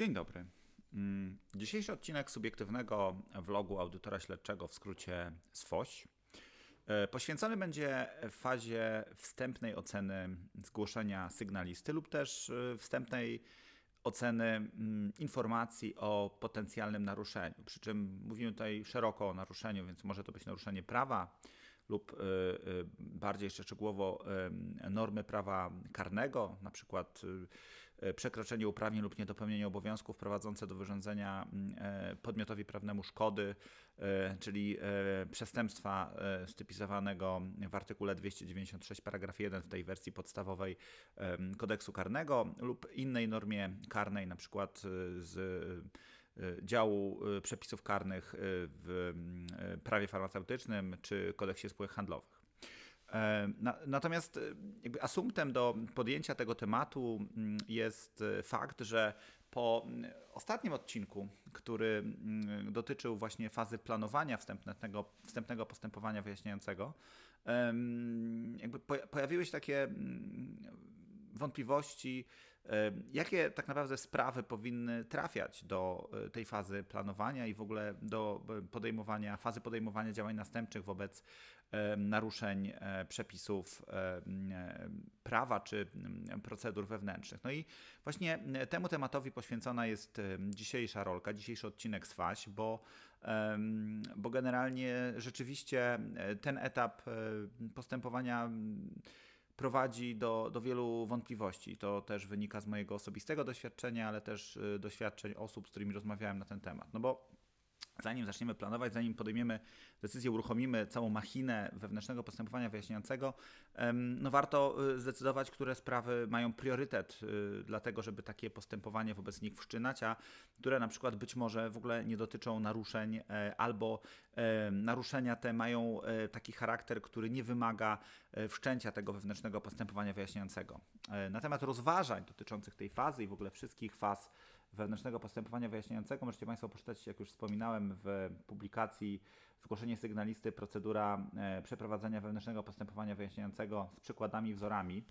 Dzień dobry. Mm, Dzisiejszy odcinek subiektywnego vlogu audytora śledczego, w skrócie SFOŚ, e, poświęcony będzie fazie wstępnej oceny zgłoszenia sygnalisty lub też e, wstępnej oceny mm, informacji o potencjalnym naruszeniu. Przy czym mówimy tutaj szeroko o naruszeniu, więc może to być naruszenie prawa, lub e, e, bardziej jeszcze szczegółowo e, normy prawa karnego, na przykład przekroczenie uprawnień lub niedopełnienie obowiązków prowadzące do wyrządzenia podmiotowi prawnemu szkody, czyli przestępstwa stypizowanego w artykule 296 paragraf 1 w tej wersji podstawowej kodeksu karnego lub innej normie karnej, na przykład z Y, działu y, przepisów karnych y, w prawie farmaceutycznym czy kodeksie spółek handlowych. E, natomiast asumptem do podjęcia tego tematu mm, jest fakt, że po mm, ostatnim odcinku, który mm, dotyczył właśnie fazy planowania wstępnego, wstępnego postępowania wyjaśniającego, jakby pojawiły się takie wątpliwości, e, jakie tak naprawdę sprawy powinny trafiać do e, tej fazy planowania i w ogóle do e, podejmowania, fazy podejmowania działań następczych wobec naruszeń przepisów prawa czy procedur wewnętrznych. No i właśnie temu tematowi poświęcona jest dzisiejsza rolka, dzisiejszy odcinek z FAŚ, bo, bo generalnie rzeczywiście ten etap postępowania prowadzi do, do wielu wątpliwości. To też wynika z mojego osobistego doświadczenia, ale też y, doświadczeń osób, z którymi rozmawiałem na ten temat. No bo zanim zaczniemy planować, zanim podejmiemy decyzję, uruchomimy całą machinę wewnętrznego postępowania wyjaśniającego, no warto y, zdecydować, które sprawy mają priorytet, y, dlatego żeby takie postępowanie wobec nich wszczynać, a które na przykład być może w ogóle nie dotyczą naruszeń e, albo naruszenia te mają e, taki charakter, który nie wymaga e, wszczęcia tego wewnętrznego postępowania wyjaśniającego. Na temat rozważań dotyczących tej fazy i w ogóle wszystkich faz wewnętrznego postępowania wyjaśniającego możecie Państwo poczytać, jak już wspominałem, w publikacji Zgłoszenie sygnalisty, procedura e, przeprowadzenia wewnętrznego postępowania wyjaśniającego z przykładami, wzorami.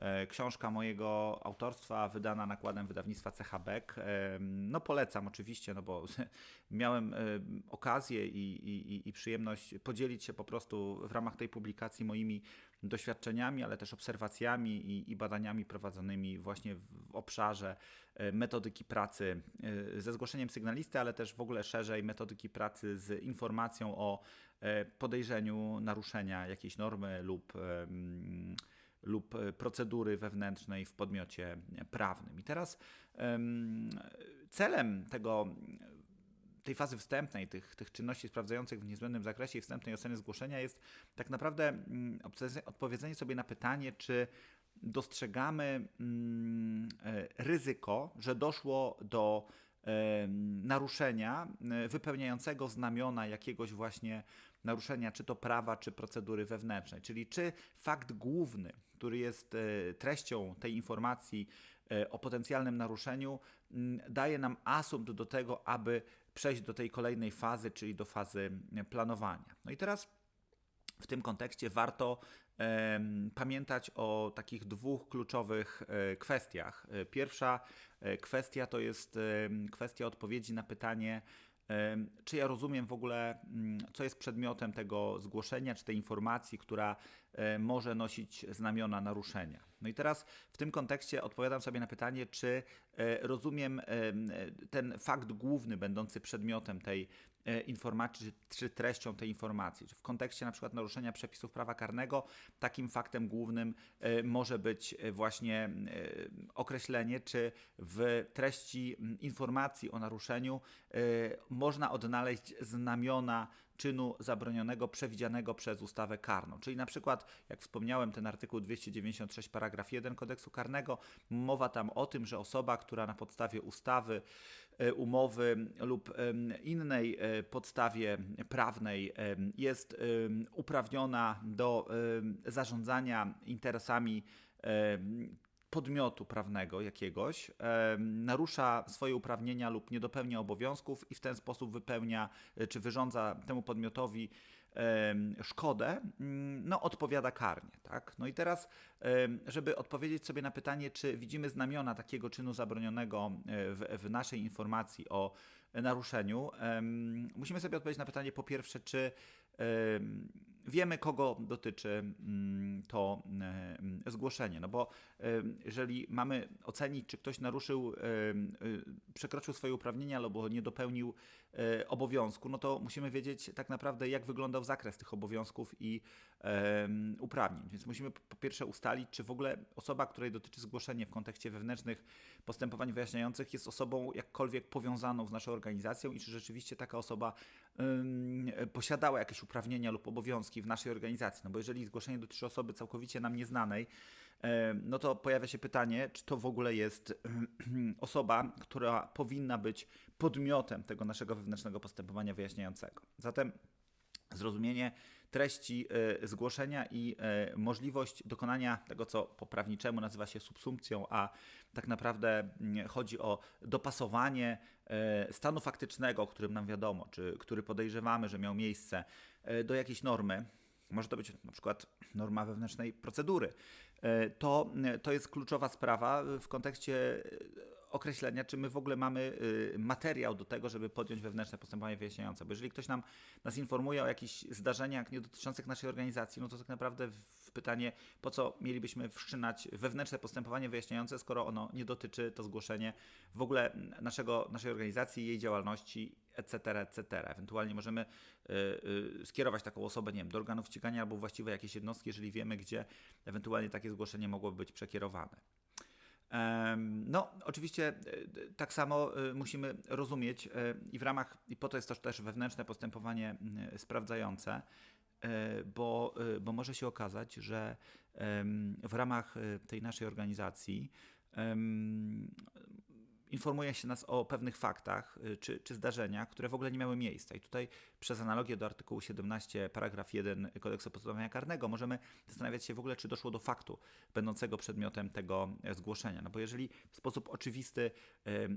E, książka mojego autorstwa, wydana nakładem wydawnictwa CH Beck. E, no polecam oczywiście, no bo miałem okazję i, i, i przyjemność podzielić się po prostu w ramach tej publikacji moimi doświadczeniami, ale też obserwacjami i, i badaniami prowadzonymi właśnie w obszarze metodyki pracy ze zgłoszeniem sygnalisty, ale też w ogóle szerzej metodyki pracy z informacją o podejrzeniu naruszenia jakiejś normy lub lub e, procedury wewnętrznej w podmiocie prawnym. I teraz celem tego tej fazy wstępnej, tych, tych czynności sprawdzających w niezbędnym zakresie i wstępnej oceny zgłoszenia jest tak naprawdę mm, odpowiedzenie sobie na pytanie, czy dostrzegamy mm, e, ryzyko, że doszło do naruszenia e, wypełniającego znamiona jakiegoś właśnie naruszenia, czy to prawa, czy procedury wewnętrznej. Czyli czy fakt główny, który jest e, treścią tej informacji e, o potencjalnym naruszeniu, daje nam asumpt do tego, aby przejść do tej kolejnej fazy, czyli do fazy planowania. No i teraz w tym kontekście warto pamiętać o takich dwóch kluczowych e, kwestiach. E, pierwsza e, kwestia to jest kwestia odpowiedzi na pytanie, czy ja rozumiem w ogóle, mm, co jest przedmiotem tego zgłoszenia, czy tej informacji, która może nosić znamiona naruszenia. No i teraz w tym kontekście odpowiadam sobie na pytanie, czy rozumiem ten fakt główny, będący przedmiotem tej E, informacji, czy treścią tej informacji. W kontekście na przykład naruszenia przepisów prawa karnego, takim faktem głównym e, może być e, właśnie określenie, czy w treści informacji o naruszeniu można odnaleźć znamiona czynu zabronionego przewidzianego przez ustawę karną. Czyli na przykład, jak wspomniałem, ten artykuł 296 paragraf 1 kodeksu karnego, mowa tam o tym, że osoba, która na podstawie ustawy, e, umowy lub innej e, podstawie prawnej jest uprawniona do zarządzania interesami podmiotu prawnego jakiegoś, e, narusza swoje uprawnienia lub nie dopełnia obowiązków i w ten sposób wypełnia e, czy wyrządza temu podmiotowi szkodę, mm, no odpowiada karnie. Tak? No i teraz, żeby odpowiedzieć sobie na pytanie, czy widzimy znamiona takiego czynu zabronionego w, w naszej informacji o naruszeniu, musimy sobie odpowiedzieć na pytanie po pierwsze, czy wiemy, kogo dotyczy mm, to zgłoszenie. No bo jeżeli mamy ocenić, czy ktoś naruszył, y, przekroczył swoje uprawnienia albo nie dopełnił e, obowiązku, no to musimy wiedzieć tak naprawdę, jak wyglądał zakres tych obowiązków i uprawnień. Więc musimy po pierwsze ustalić, czy w ogóle osoba, której dotyczy zgłoszenie w kontekście wewnętrznych postępowań wyjaśniających jest osobą jakkolwiek powiązaną z naszą organizacją i czy rzeczywiście taka osoba posiadała jakieś uprawnienia lub obowiązki w naszej organizacji. No bo jeżeli zgłoszenie dotyczy osoby całkowicie nam nieznanej, no to pojawia się pytanie, czy to w ogóle jest osoba, która powinna być podmiotem tego naszego wewnętrznego postępowania wyjaśniającego. Zatem zrozumienie treści e, zgłoszenia i e, możliwość dokonania tego, co po prawniczemu nazywa się subsumpcją, a tak naprawdę mm, chodzi o dopasowanie e, stanu faktycznego, o którym nam wiadomo, czy który podejrzewamy, że miał miejsce, do jakiejś normy. Może to być na przykład norma wewnętrznej procedury. To, to jest kluczowa sprawa w kontekście określenia, czy my w ogóle mamy y, materiał do tego, żeby podjąć wewnętrzne postępowanie wyjaśniające. Bo jeżeli ktoś nam nas informuje o jakichś zdarzeniach nie dotyczących naszej organizacji, no to tak naprawdę w pytanie, po co mielibyśmy wszczynać wewnętrzne postępowanie wyjaśniające, skoro ono nie dotyczy to zgłoszenie w ogóle naszego, naszej organizacji, jej działalności, etc., etc. Ewentualnie możemy y, y, skierować taką osobę, nie wiem, do organów ścigania albo właściwe jakieś jednostki, jeżeli wiemy, gdzie ewentualnie takie zgłoszenie mogłoby być przekierowane. No, oczywiście e, tak samo e, musimy rozumieć e, i w ramach, i po to jest to też wewnętrzne postępowanie sprawdzające, bo, bo może się okazać, że w ramach tej naszej organizacji informuje się nas o pewnych faktach y, czy, czy zdarzeniach, które w ogóle nie miały miejsca. I tutaj przez analogię do artykułu 17 paragraf 1 kodeksu postępowania karnego możemy zastanawiać się w ogóle, czy doszło do faktu będącego przedmiotem tego e, zgłoszenia. No bo jeżeli w sposób oczywisty e, e,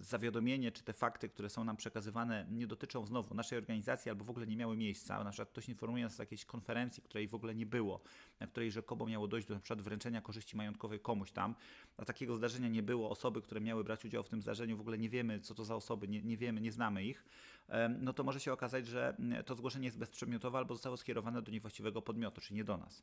zawiadomienie czy te fakty, które są nam przekazywane nie dotyczą znowu naszej organizacji albo w ogóle nie miały miejsca, na przykład ktoś informuje nas o jakiejś konferencji, której w ogóle nie było, na której rzekomo miało dojść do na przykład wręczenia korzyści majątkowej komuś tam, a takiego zdarzenia nie było, osoby, które miały brać udział w tym zdarzeniu, w ogóle nie wiemy, co to za osoby, nie, nie wiemy, nie znamy ich, no to może się okazać, że mm, to zgłoszenie jest bezprzedmiotowe albo zostało skierowane do niewłaściwego podmiotu, czyli nie do nas.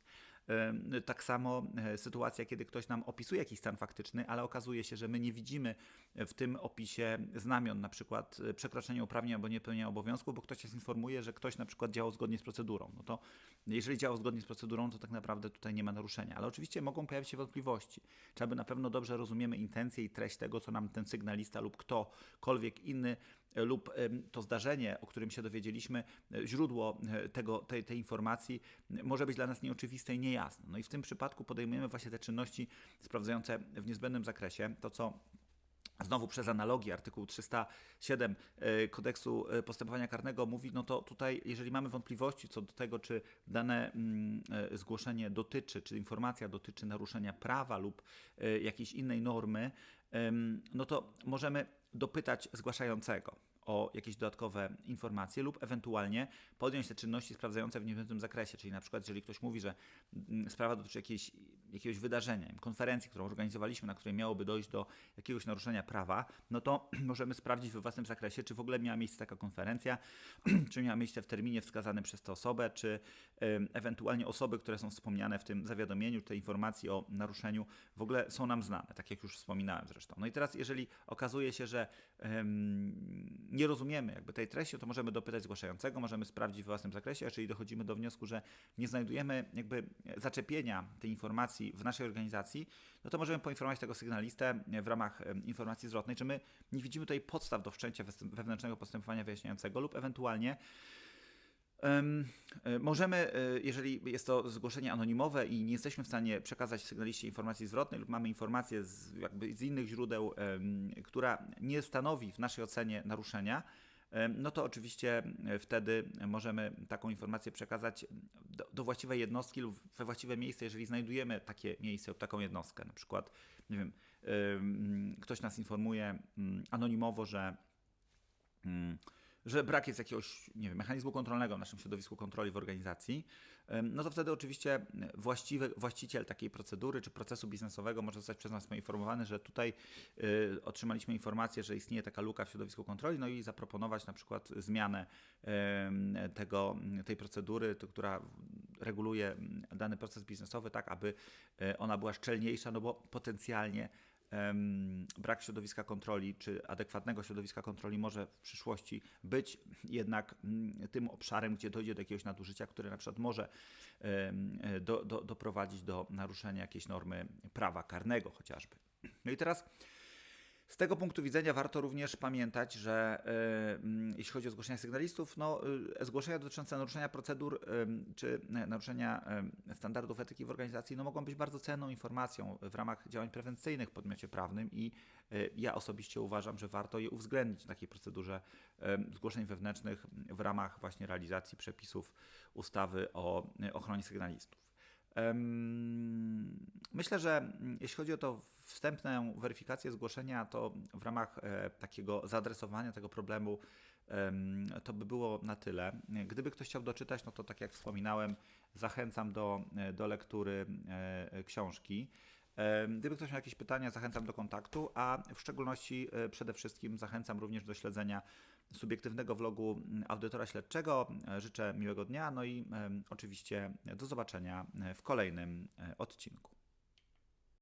Tak samo e, sytuacja, kiedy ktoś nam opisuje jakiś stan faktyczny, ale okazuje się, że my nie widzimy w tym opisie znamion, na przykład e, przekroczenia uprawnień albo niepełnienia obowiązków, bo ktoś nas informuje, że ktoś na przykład działał zgodnie z procedurą. No to jeżeli działał zgodnie z procedurą, to tak naprawdę tutaj nie ma naruszenia. Ale oczywiście mogą pojawić się wątpliwości. Czy aby na pewno dobrze rozumiemy intencje i treść tego, co nam ten sygnalista lub ktokolwiek inny e, lub to zdarzenie, o którym się dowiedzieliśmy, źródło tego, tej, tej informacji może być dla nas nieoczywiste i niejasne. No i w tym przypadku podejmujemy właśnie te czynności sprawdzające w niezbędnym zakresie to, co Znowu przez analogię artykuł 307 e, kodeksu e, postępowania karnego mówi, no to tutaj, jeżeli mamy wątpliwości co do tego, czy dane mm, e, zgłoszenie dotyczy, czy informacja dotyczy naruszenia prawa lub jakiejś innej normy, no to możemy dopytać zgłaszającego o jakieś dodatkowe informacje lub ewentualnie podjąć te czynności sprawdzające w niewykluczonym zakresie. Czyli na przykład, jeżeli ktoś mówi, że mm, sprawa dotyczy jakiejś, jakiegoś wydarzenia, konferencji, którą organizowaliśmy, na której miałoby dojść do jakiegoś naruszenia prawa, no to możemy sprawdzić we własnym zakresie, czy w ogóle miała miejsce taka konferencja, czy miała miejsce w terminie wskazanym przez tę osobę, czy ewentualnie osoby, które są wspomniane w tym zawiadomieniu, tej informacji o naruszeniu w ogóle są nam znane, tak jak już wspominałem zresztą. No i teraz, jeżeli okazuje się, że nie rozumiemy jakby tej treści, to możemy dopytać zgłaszającego, możemy sprawdzić w własnym zakresie, a jeżeli dochodzimy do wniosku, że nie znajdujemy jakby zaczepienia tej informacji w naszej organizacji, no to możemy poinformować tego sygnalistę w ramach informacji zwrotnej, czy my nie widzimy tutaj podstaw do wszczęcia wewnętrznego postępowania wyjaśniającego lub ewentualnie e, Możemy, e, jeżeli jest to zgłoszenie anonimowe i nie jesteśmy w stanie przekazać sygnaliście informacji zwrotnej lub mamy informację z, jakby z innych źródeł, która nie stanowi w naszej ocenie naruszenia, no to oczywiście wtedy możemy taką informację przekazać do, do właściwej jednostki lub we właściwe miejsce, jeżeli znajdujemy takie miejsce lub taką jednostkę. Na przykład, nie wiem, ktoś nas informuje mm, anonimowo, że mm, że brak jest jakiegoś nie wiem, mechanizmu kontrolnego w naszym środowisku kontroli w organizacji, no to wtedy oczywiście właściwy, właściciel takiej procedury czy procesu biznesowego może zostać przez nas poinformowany, że tutaj y, otrzymaliśmy informację, że istnieje taka luka w środowisku kontroli, no i zaproponować na przykład zmianę y, tego, tej procedury, to, która reguluje dany proces biznesowy, tak aby y, ona była szczelniejsza, no bo potencjalnie brak środowiska kontroli, czy adekwatnego środowiska kontroli może w przyszłości być jednak mm, tym obszarem, gdzie dojdzie do jakiegoś nadużycia, które na przykład może do, do, doprowadzić do naruszenia jakiejś normy prawa karnego chociażby. No i teraz z tego punktu widzenia warto również pamiętać, że y, jeśli chodzi o zgłoszenia sygnalistów, no, y, zgłoszenia dotyczące naruszenia procedur y, czy naruszenia standardów etyki w organizacji no, mogą być bardzo cenną informacją w ramach działań prewencyjnych w podmiocie prawnym i ja osobiście uważam, że warto je uwzględnić w takiej procedurze zgłoszeń wewnętrznych w ramach właśnie realizacji przepisów ustawy o ochronie sygnalistów. Myślę, że mm, jeśli chodzi o to wstępną weryfikację zgłoszenia, to w ramach e, takiego zaadresowania tego problemu to by było na tyle. Gdyby ktoś chciał doczytać, no to tak jak wspominałem, zachęcam do, e, do lektury e, książki. Gdyby ktoś miał jakieś pytania, zachęcam do kontaktu, a w szczególności przede wszystkim zachęcam również do śledzenia subiektywnego vlogu audytora śledczego. Życzę miłego dnia, no i oczywiście do zobaczenia w kolejnym odcinku.